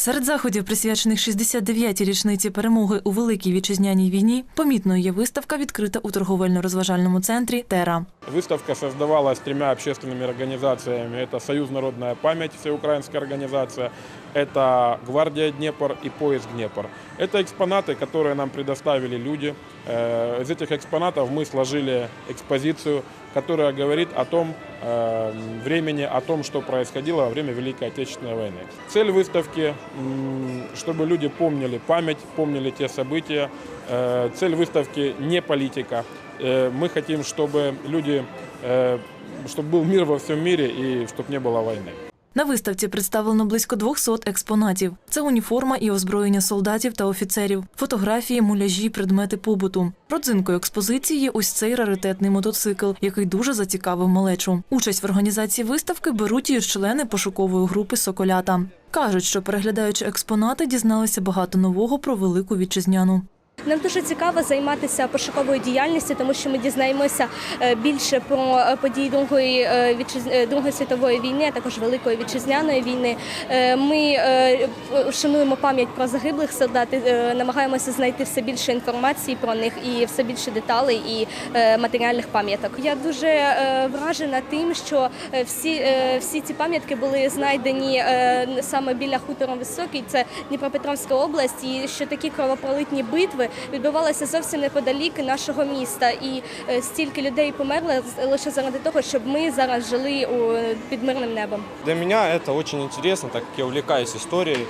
Серед заходів, присвячених 69-й річниці перемоги у Великій вітчизняній війні, помітною є виставка, відкрита у торговельно-розважальному центрі Тера. Выставка создавалась тремя общественными организациями. Это Союз «Народная память», всеукраинская организация, это «Гвардия Днепр» и «Поезд Днепр». Это экспонаты, которые нам предоставили люди. Э, Из этих экспонатов мы сложили экспозицию, которая говорит о том э, времени, о том, что происходило во время Великой Отечественной войны. Цель выставки, чтобы люди помнили память, помнили те события. Э, Цель выставки не политика. Э, Мы хотим, чтобы люди, э, чтобы был мир во всем мире и чтобы не было войны. На виставці представлено близько 200 експонатів. Це уніформа і озброєння солдатів та офіцерів, фотографії, муляжі, предмети побуту. Родзинкою експозиції є ось цей раритетний мотоцикл, який дуже зацікавив малечу. Участь в організації виставки беруть і члени пошукової групи Соколята. Кажуть, що переглядаючи експонати, дізналися багато нового про велику вітчизняну. Нам дуже цікаво займатися пошуковою діяльністю, тому що ми дізнаємося е, більше про е, події Другої е, Другої світової війни, а також Великої вітчизняної війни. Ми шануємо пам'ять про загиблих солдат, намагаємося знайти все більше інформації про них і все більше деталей і матеріальних пам'яток. Я дуже вражена тим, що всі, всі ці пам'ятки були знайдені саме біля хутору Високий, це Дніпропетровська область, і що такі кровопролитні битви відбувалися зовсім неподалік нашого міста. І е, стільки людей померли з- лише заради того, щоб ми зараз жили у, під мирним небом. Для меня это очень интересно, так как я увлекаюсь историей,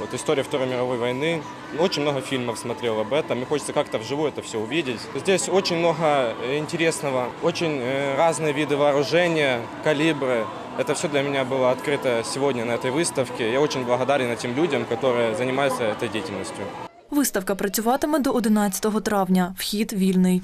вот история Второй мировой войны. Очень много фильмов смотрел об этом, и хочется как-то вживую это все увидеть. Здесь очень много э, интересного, очень э, разные виды вооружения, калибры. Это все для меня было открыто сегодня на этой выставке. Я очень благодарен этим людям, которые занимаются этой деятельностью. Виставка працюватиме до 11 травня. Вхід вільний.